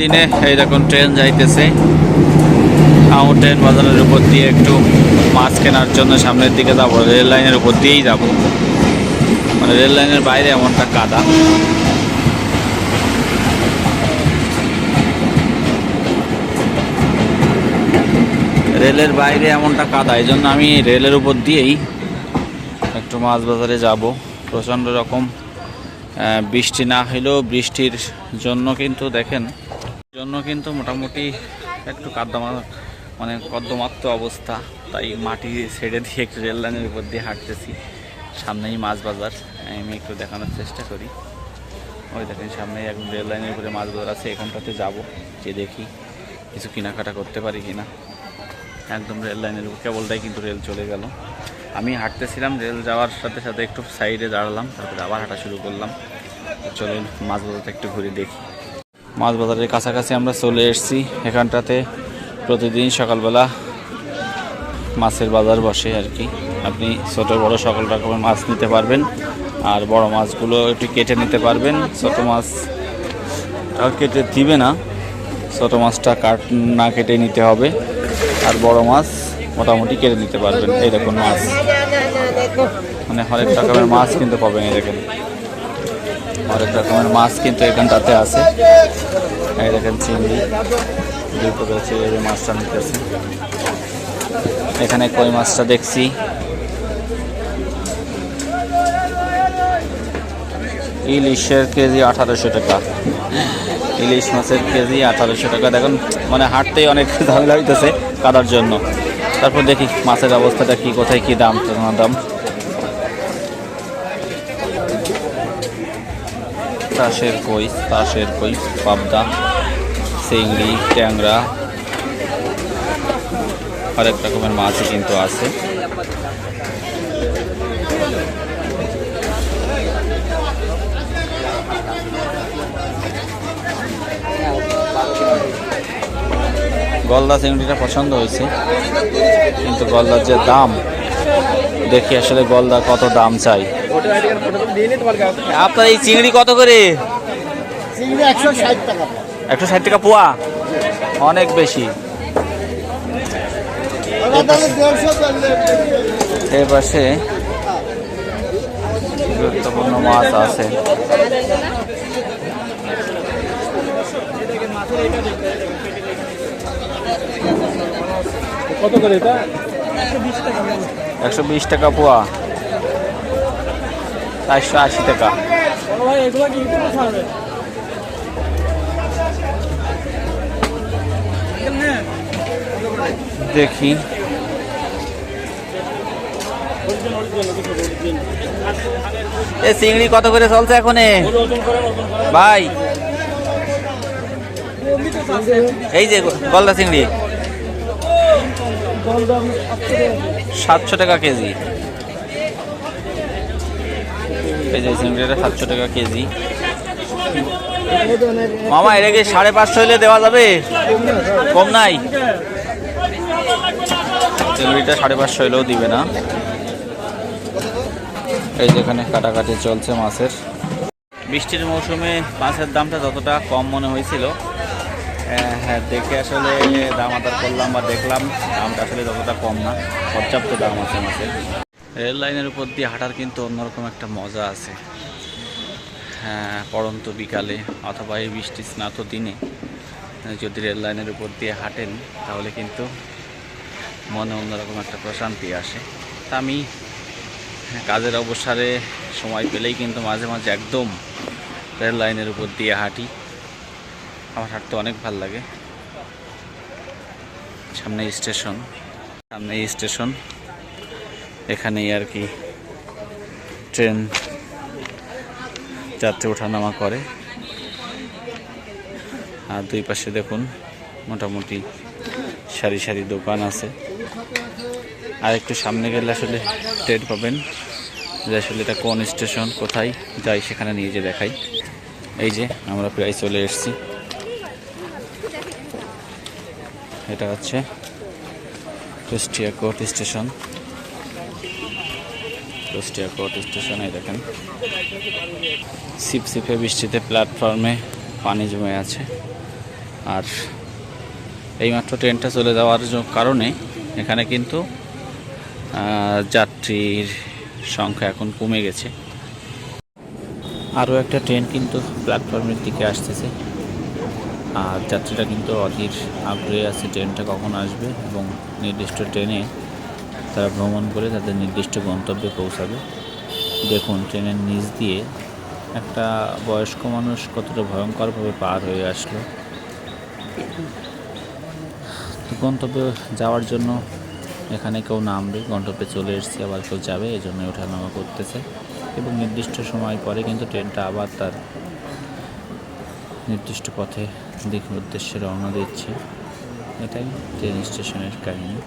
দিনে, এই দেখুন ট্রেন যাইতেছে। মাউন্টেন বাজারের উপর দিয়ে একটু মাছ কেনার জন্য সামনের দিকে যাব রেল লাইনের উপর দিয়েই যাব। মানে রেল লাইনের বাইরে এমনটা কাদা। রেলের বাইরে এমনটা কাদা, এই জন্য আমি রেলের উপর দিয়েই একটু মাছ বাজারে যাব। প্রচণ্ড রকম বৃষ্টি না হলেও বৃষ্টির জন্য কিন্তু দেখেন জন্য কিন্তু মোটামুটি একটু কাদ্দামা মানে কদ্দমাক্ত অবস্থা। তাই মাটি ছেড়ে দিয়ে একটু রেল লাইনের উপর দিয়ে হাঁটতেছি। সামনেই মাছ বাজার, আমি একটু দেখানোর চেষ্টা করি। ওই দেখেন সামনেই একদম রেল লাইনের উপরে মাছ বাজার আছে, এখানটাতে যাব যে দেখি কিছু কেনাকাটা করতে পারি কিনা। একদম রেল লাইনের উপর, কেবলটাই কিন্তু রেল চলে গেল। আমি হাঁটতেছিলাম, রেল যাওয়ার সাথে সাথে একটু সাইডে দাঁড়ালাম, তারপরে আবার হাঁটা শুরু করলাম। চলুন, মাছ বাজারটা একটু ঘুরে দেখি। মাছ বাজারের কাছাকাছি আমরা চলে এসেছি। এখানটাতে প্রতিদিন সকালবেলা মাছের বাজার বসে আর কি। আপনি ছোট বড় সকল রকমের মাছ নিতে পারবেন আর বড় মাছগুলো একটু কেটে নিতে পারবেন। ছোট মাছ আর কেটে দিবে না। ছোট মাছটা কাট না কেটে নিতে হবে। আর বড় মাছ মোটামুটি কেটে নিতে পারবেন। এই দেখুন মাছ। মানে হরেক রকমের মাছ কিন্তু পাবেন দেখেন। হরেক রকমের মাছ কিন্তু এখানটাতে আছে। এই দেখেন চিংড়ি, দুই প্রকার চিংড়ি মাছটা নিতেছে। এখানে কই মাছটা দেখছি। ইলিশের কেজি আঠারোশো টাকা। ইলিশ মাছের কেজি আঠারোশো টাকা। দেখুন মানে হাঁটতেই অনেক ঝামেলা হইতেছে কাদার জন্য। তারপর দেখি মাছের অবস্থাটা কি, কোথায় কি দাম দাম। তাসের কই তাসের কই, পাবদা চিংড়ি ট্যাংরা হরেক রকমের মাছই কিন্তু আছে। গলদা চিংড়িটা পছন্দ হয়েছে, কিন্তু গলদার যে দাম, দেখি আসলে গলদা কত দাম চাই। আপনার এই চিংড়ি কত করে? চিংড়ি একশো ষাট টাকা। একশো ষাট টাকা পোয়া? অনেক বেশি। এ পাশে গুরুত্বপূর্ণ মাছ আছে। কত করে এটা? একশো বিশ টাকা পোয়া। চারশো আশি টাকা। দেখি। এ চিংড়ি কত করে চলছে এখন ভাই। এই যে গলদা চিংড়ি। সাতশো টাকা কেজি। এই যে চিংড়িটা সাতশো টাকা কেজি। মামা এটা কি সাড়ে পাঁচশো হলে দেওয়া যাবে? কম নাই? চিংড়িটা সাড়ে পাঁচশো হলেও দিবে না। এই যেখানে কাটাকাটি চলছে মাছের। বৃষ্টির মৌসুমে মাছের দামটা যতটা কম মনে হয়েছিল আহ, হ্যাঁ দেখে আসলে দাম আদার করলাম বা দেখলাম দামটা আসলে যতটা কম না। পর্যাপ্ত দাম আছে মাছের। রেল লাইনের উপর দিয়ে হাঁটার কিন্তু অন্যরকম একটা মজা আছে। হ্যাঁ পড়ন্ত বিকালে অথবা এই বৃষ্টি স্নাত দিনে যদি রেল লাইনের উপর দিয়ে হাঁটেন, তাহলে কিন্তু মনে অন্যরকম একটা প্রশান্তি আসে। তা আমি কাজের অবসরে সময় পেলেই কিন্তু মাঝে মাঝে একদম রেল লাইনের উপর দিয়ে হাঁটি। আমার হাঁটতে অনেক ভালো লাগে। সামনে স্টেশন সামনে স্টেশন। এখানেই আর কি ট্রেন যাত্রী ওঠানামা করে। আর দুই পাশে দেখুন মোটামুটি সারি সারি দোকান আছে। আর একটু সামনে গেলে আসলে টের পাবেন যে আসলে এটা কোন স্টেশন, কোথায়, যাই সেখানে নিয়ে যে দেখাই। এই যে আমরা প্রায় চলে এসেছি। এটা হচ্ছে Kushtia court station. Kushtia court station দেখেন। সিপ সিপে বৃষ্টিতে প্ল্যাটফর্মে পানি জমে আছে। আর এইমাত্র ট্রেনটা চলে যাওয়ার কারণে এখানে কিন্তু যাত্রীর সংখ্যা এখন কমে গেছে। আরও একটা ট্রেন কিন্তু প্ল্যাটফর্মের দিকে আসতেছে। আর যাত্রীরা কিন্তু অধীর আগ্রহে আছে ট্রেনটা কখন আসবে এবং নির্দিষ্ট ট্রেনে তারা ভ্রমণ করে তাদের নির্দিষ্ট গন্তব্যে পৌঁছাবে। দেখুন, ট্রেনের নিচ দিয়ে একটা বয়স্ক মানুষ কতটা ভয়ঙ্করভাবে পার হয়ে আসলো। গন্তব্যে যাওয়ার জন্য এখানে কেউ নামবে, গন্তব্যে চলে এসছে, আবার কেউ যাবে এই জন্য ওঠানামা করতেছে এবং নির্দিষ্ট সময় পরে কিন্তু ট্রেনটা আবার তার নির্দিষ্ট পথে দিক উদ্দেশ্যে রওনা দিচ্ছে। এটাই ট্রেন স্টেশনের কাহিনী।